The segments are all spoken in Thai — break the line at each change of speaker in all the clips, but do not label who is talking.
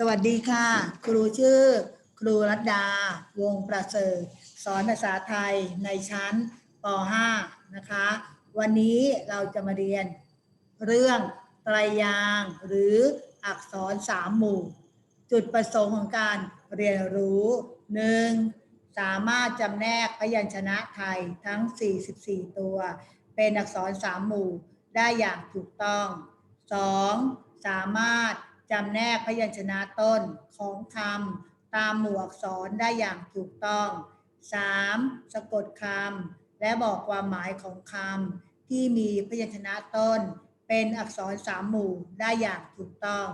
สวัสดีค่ะ ครูชื่อ ครูรัตดา วงประเสริฐ สอนภาษาไทยในชั้นป .5 นะคะ วันนี้เราจะมาเรียนเรื่องไตรยางหรืออักษรสามหมู่ จุดประสงค์ของการเรียนรู้หนึ่งสามารถจำแนกพยัญชนะไทยทั้ง 44 ตัว เป็นอักษรสามหมู่ได้อย่างถูกต้อง 2. สามารถ จำแนกพยัญชนะต้นของคำตามหมวกอักษรได้อย่างถูกต้อง 3. สะกดคำและบอกความหมายของคำที่มีพยัญชนะต้น เป็นอักษรสามหมู่ได้อย่างถูกต้อง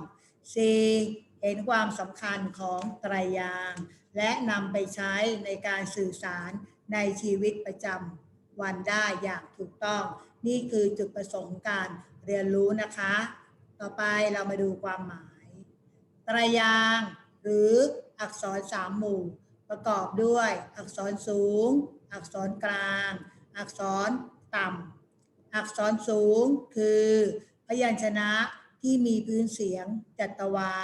4. เห็นความสำคัญของไตรยาง และนำไปใช้ในการสื่อสารในชีวิตประจำวันได้อย่างถูกต้อง นี่คือจุดประสงค์การเรียนรู้นะคะ ต่อไปเรามาดูความหมาย ตรายางหรืออักษรสามหมู่ ประกอบด้วยอักษรสูง อักษรกลาง อักษรต่ำ อักษรสูงคือพยัญชนะที่มีพื้นเสียงจัตวา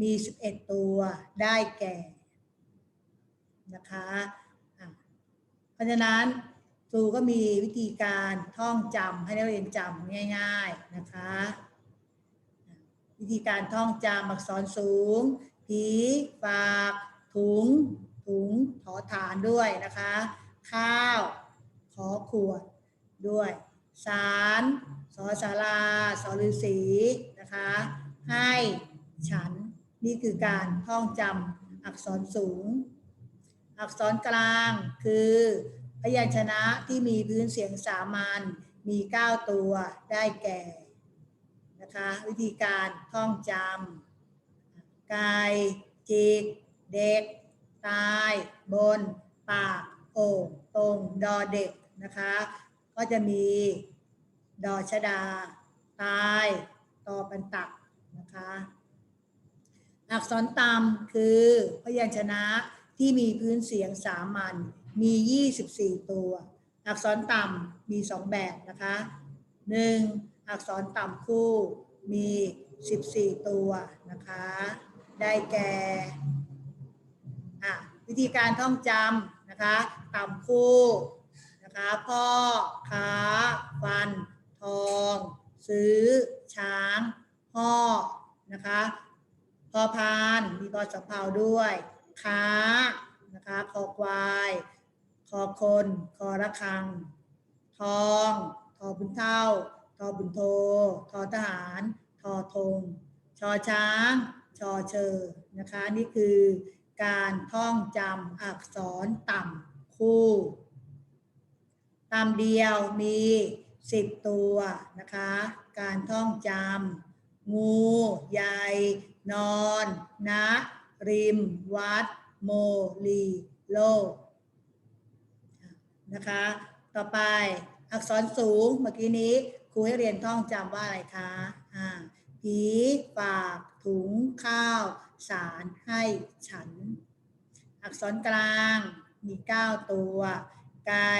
มี 11 ตัวได้แก่ นะคะะเพราะฉะนั้นครูก็มีวิธีการท่องจำให้นักเรียนจำง่าย ๆ นะคะ วิธีการท่องจำอักษรสูง ผีฝาก ถุง ถุงถอฐานด้วยนะคะ ข้าว ขอขวดด้วย สารสอสาราสอฤาษีนะคะ ให้ฉันนี่คือการท่องจำอักษรสูง อักษรกลางคือพยัญชนะที่มีพื้นเสียงสามัญมี 9 ตัวได้แก่ นะคะวิธีการท่องจำกายจิก เด็ก ตาย บน ปากโอ่งตรงดอเด็กนะคะ ก็จะมี ดอชดา ตายตอปันตักนะคะอักษรตำคือพยัญชนะที่มีพื้นเสียงสามัญมี 24 ตัว อักษรต่ำมี 2 แบบนะคะ 1. อักษรต่ำคู่มี 14 ตัวนะคะ ได้แก่อะวิธีการท่องจำนะคะต่ำคู่นะคะพ่อค้าฟัน ทอง ซื้อ ช้างพ่อนะคะพอพานมีกอสำเภาด้วย ค้านะคะคอควายคอคน คอระคัง ทอง ทอบุญเท่า ทอบุญโททอทหาร ทอธงชอช้าง ชอเชอนะคะ นี่คือการท่องจำอักษรต่ำคู่ตามเดียวมี10ตัวนะคะ การท่องจำงูใหญ่ นอนนะริม วัด โมลีโลกนะคะ ต่อไปอักษรสูงเมื่อกี้นี้ รูให้เรียนท่องจำว่าอะไรคะอ่าผีฝากถุงข้าว สารให้ฉัน อักษรกลางมี 9 ตัว ไก่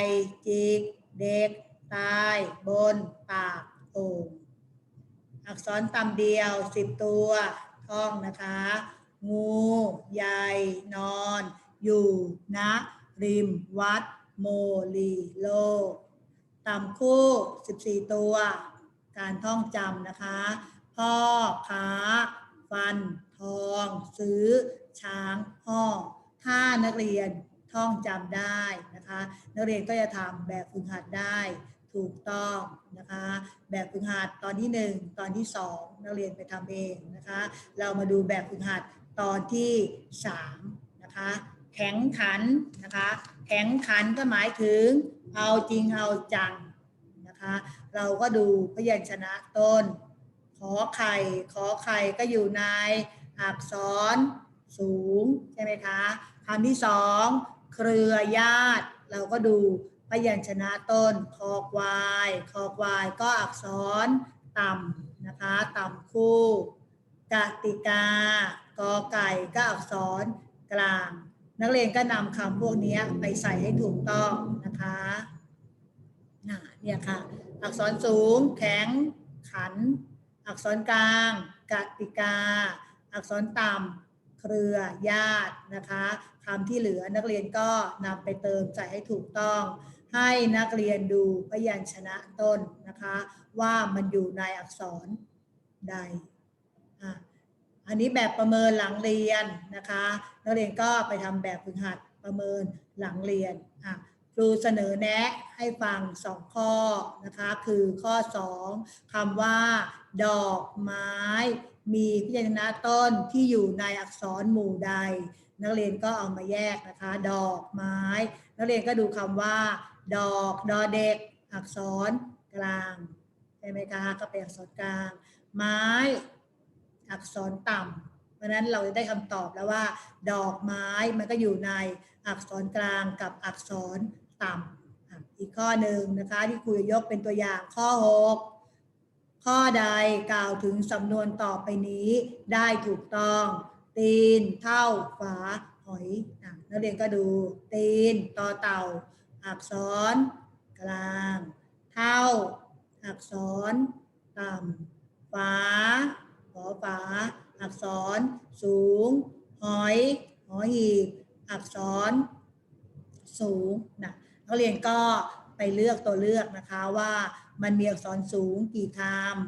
จิก เด็ก ตาย บน ปากโอ่งอักษรต่ำเดียว 10 ตัว ท่องนะคะ งูใหญ่นอน อยู่นะริมวัด โมลีโลก ต่ำคู่ 14 ตัว การท่องจำนะคะ พ่อค้า ฟัน ทอง ซื้อ ช้างพ่อถ้านักเรียนท่องจำได้นะคะ นักเรียนก็จะทำแบบฝึกหัดได้ถูกต้องนะคะ แบบฝึกหัดตอนที่ 1 ตอนที่ 2 นักเรียนไปทำเองนะคะ เรามาดูแบบฝึกหัดตอนที่ 3 นะคะ แข็งขันนะคะ แข็งขันก็หมายถึง เอาจริงเอาจังนะคะ เราก็ดูพยัญชนะต้น ขอไข่ขอไข่ก็อยู่ในอักษรสูงใช่ไหมคะคำที่สองเครือญาติ เราก็ดูพยัญชนะต้น คอควาย คอควายก็อักษรต่ำนะคะ ต่ำคู่กติกากอไก่ก็อักษรกลาง นักเรียนก็นำคำพวกนี้ไปใส่ให้ถูกต้องนะคะเนี่ยค่ะ อักษรสูง แข็ง ขัน อักษรกลางกติกา อักษรต่ำเครือญาตินะคะคำที่เหลือนักเรียนก็นำไปเติมใส่ให้ถูกต้อง ให้นักเรียนดูพยัญชนะต้นนะคะ ว่ามันอยู่ในอักษรใดอะ อันนี้แบบประเมินหลังเรียนนะคะนักเรียนก็ไปทำแบบฝึกหัดประเมินหลังเรียนอะครูเสนอแนะให้ฟังสองข้อนะคะคือข้อ 2คำว่า ดอกไม้ มีพยัญชนะต้นที่อยู่ในอักษรหมู่ใด นักเรียนก็เอามาแยกนะคะ ดอกไม้ นักเรียนก็ดูคำว่า ดอกดอเด็ก อักษรกลางใช่ไหมคะก็เป็นอักษรกลาง ไม้ อักษรต่ำเพราะนั้นเราจะได้คำตอบแล้วว่า ดอกไม้มันก็อยู่ในอักษรกลางกับอักษรต่ำอีกข้อหนึ่งนะคะที่ครูจะยกเป็นตัวอย่างข้อ 6 ข้อใดกล่าวถึงสำนวนต่อไปนี้ได้ถูกต้อง ตีนเท่าฝาหอยนักเรียนก็ดู ตีนต่อเต่า อักษร กลาง เท่า อักษร ต่ำฝา ขอฝา อักษร สูง หอย หอหีบอักษร สูงนะนักเรียนก็ไปเลือกตัวเลือกนะคะว่ามันมีอักษรสูงกี่ค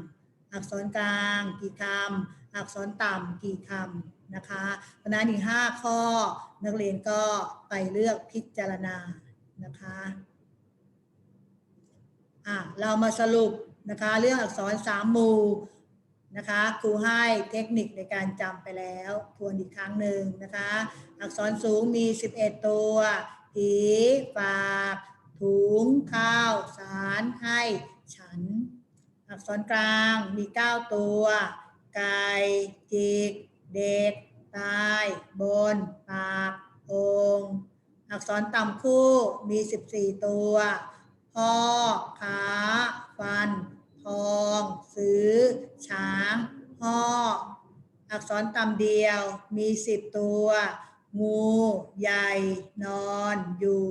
ำอักษรกลาง กี่คำอักษรต่ำกี่คำนะคะเพราะฉะนั้นอีกห้าข้อ นักเรียนก็ไปเลือกพิจารณานะคะอะเรามาสรุปนะคะเรื่องอักษรสามหมู่ นะคะครูให้เทคนิคในการจำไปแล้วทวนอีกครั้งหนึ่งนะคะ อักษรสูงมี 11 ตัวผีฝากถุงข้าว สารให้ฉัน อักษรกลางมี 9 ตัวไก่จิก เด็ก ตาย บน ปากองอักษรต่ำคู่มี 14 ตัวพ่อขาฟัน ทอง ซื้อ ช้างห่ออักษรต่ำเดียว มี10ตัว งู ใหญ่ นอน อยู่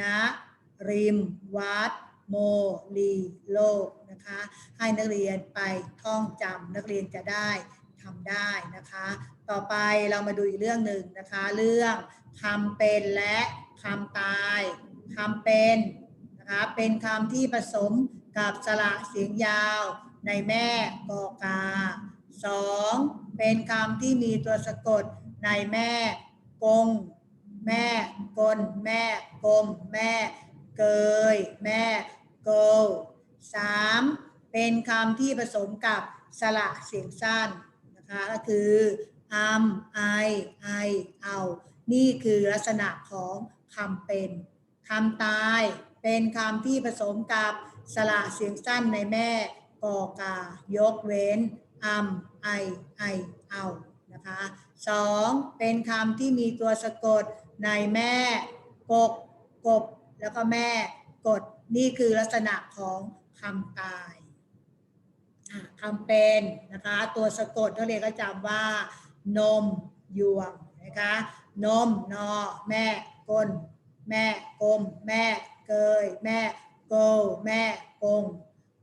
ณริม วัด โมลีโลกนะคะ ให้นักเรียนไปท่องจำนักเรียนจะได้ทำได้นะคะ ต่อไปเรามาดูอีกเรื่องหนึ่งนะคะ เรื่องคำเป็นและคำตายคำเป็นนะคะ เป็นคำที่ผสม กับสระเสียงยาวในแม่กอกาสองเป็นคำที่มีตัวสะกดในแม่กง แม่กลแม่กลม แม่เกย แม่โกสามเป็นคำที่ผสมกับสระเสียงสั้นนะคะก็คืออัมไอไอเอา นี่คือลักษณะของคำเป็นคำตายเป็นคำที่ผสมกับ สระเสียงสั้นในแม่กอกา ยกเว้นอัมไอไอเอานะคะสองเป็นคำที่มีตัวสะกดในแม่กกกบ แล้วก็แม่กด นี่คือลักษณะของคำตายคำเป็นนะคะตัวสะกดนักเรียนก็จำว่า นมยวงนะคะนมนอ แม่กลแม่กลมแม่เกย แม่ โก แม่กง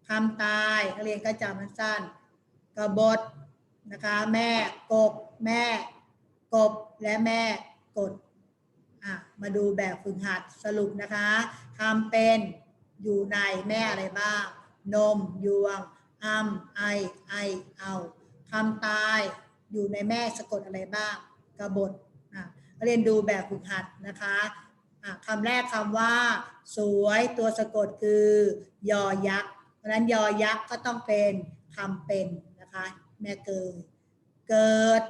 คำตายนักเรียนก็จำมันสั้นกบฏนะคะแม่กบแม่กบและแม่กดอะมาดูแบบฝึกหัดสรุปนะคะคำเป็นอยู่ในแม่อะไรบ้าง นมยวงอัมไอไอเอาคำตายอยู่ในแม่สะกดอะไรบ้างกบฏอะเรียนดูแบบฝึกหัดนะคะ คำแรกคำว่า สวยตัวสะกดคือยอยักษ์ เพราะนั้นยอยักษ์ก็ต้องเป็นคำเป็นนะคะแม่เกิด เกิด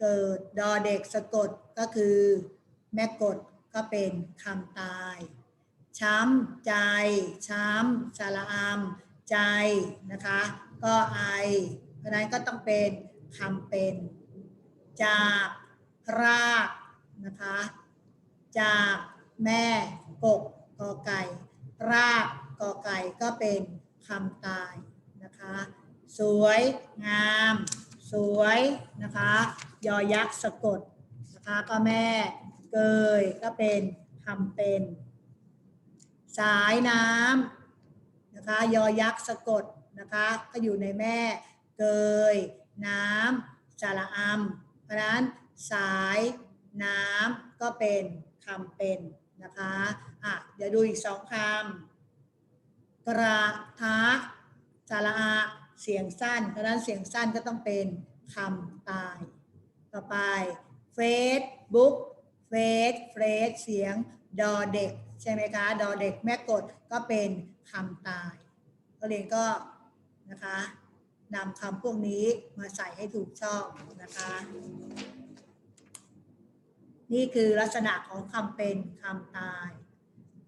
เกิดดอเด็กสะกดก็คือ แม่กดก็เป็นคำตาย ช้ำใจ ช้ำสระอามใจนะคะ ก็ไอ เพราะฉะนั้นก็ต้องเป็นคำเป็น จากรากนะคะ จาก แม่กกกอไก่ รากกอไก่ก็เป็นคำตายนะคะ สวยงาม สวยนะคะ ยอยักษ์สะกดนะคะก็แม่เกยก็เป็นคำเป็น สายน้ำนะคะ ยอยักษ์สะกดนะคะก็อยู่ในแม่เกย น้ำสระอัมเพราะฉะนั้นสายน้ำก็เป็นคำเป็น นะคะอะเดี๋ยวดูอีกสองคำกระทะสาระอาเสียงสั้นเพราะฉะนั้นเสียงสั้นก็ต้องเป็นคำตาย ต่อไปเฟซบุ๊กเฟซเฟซเสียงดอเด็ก ใช่ไหมคะ ดอเด็กแม่กดก็เป็นคำตายก็เรียนก็นะคะนำคำพวกนี้มาใส่ให้ถูกช่องนะคะ นี่คือลักษณะของคำเป็นคำตาย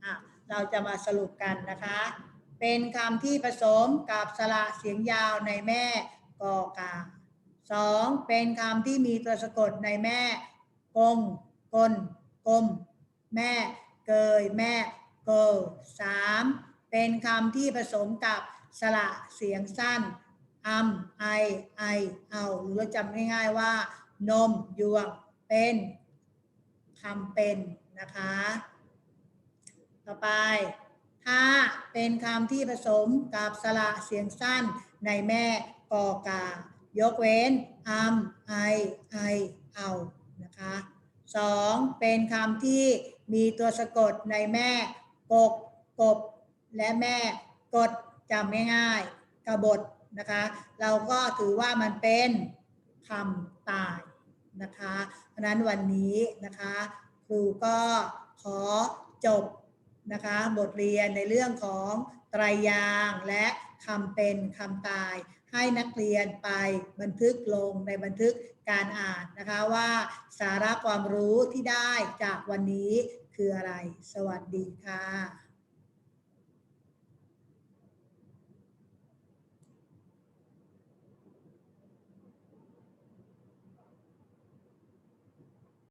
อะเราจะมาสรุปกันนะคะ เป็นคำที่ผสมกับสระเสียงยาวในแม่กอกาสองเป็นคำที่มีตัวสะกดในแม่กงกลกลมแม่เกยแม่เกลสามเป็นคำที่ผสมกับสระเสียงสั้นอัมไอไอเอาหรือจำง่ายๆว่า นมยวงเป็น คำเป็นนะคะ ต่อไป ถ้าเป็นคำที่ผสมกับสระเสียงสั้นในแม่กอกา ยกเว้นอัมไอไอเอานะคะสองเป็นคำที่มีตัวสะกดในแม่กกกบ และแม่กดจำง่ายๆกบฏนะคะ เราก็ถือว่ามันเป็นคำตายนะคะ เพราะนั้นวันนี้นะคะครูก็ขอจบนะคะบทเรียนในเรื่องของไตรยางและคำเป็นคำตาย ให้นักเรียนไปบันทึกลงในบันทึกการอ่านนะคะว่าสาระความรู้ที่ได้จากวันนี้คืออะไร สวัสดีค่ะ